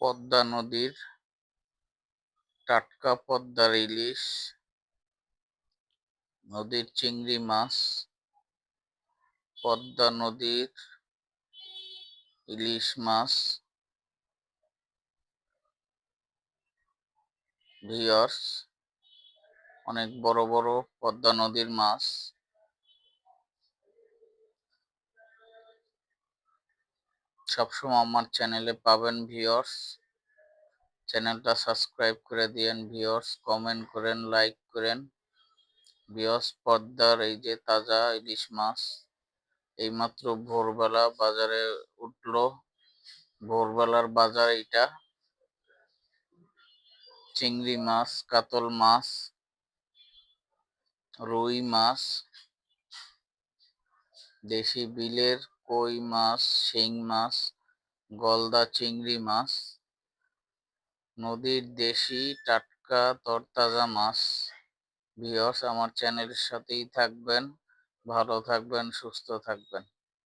পদ্মা নদীর টাটকা পদ্মার ইলিশ, নদীর চিংড়ি মাছ, পদ্মা নদীর ইলিশ মাছ, ভিওর্স, অনেক বড় বড় পদ্মা নদীর মাছ। সবসময় আমার চ্যানেলে পাবেন ভিওর্স চ্যানেলটা সাবস্ক্রাইব করে দিয়েন ভিওর্স কমেন্ট করেন, লাইক করেন। ভিওর্স পদ্মার এই যে তাজা ইলিশ মাছ, এইমাত্র ভোরবেলা বাজারে উঠল। ভোরবেলার বাজার এইটা। চিংড়ি মাছ, কাতল মাছ, রুই মাছ, দেশি বিলের কই মাছ, শিং মাছ, গলদা চিংড়ি মাছ, নদীর দেশি টাটকা তরতাজা মাছ। ভিওস আমার চ্যানেলের সাথেই থাকবেন, ভালো থাকবেন, সুস্থ থাকবেন।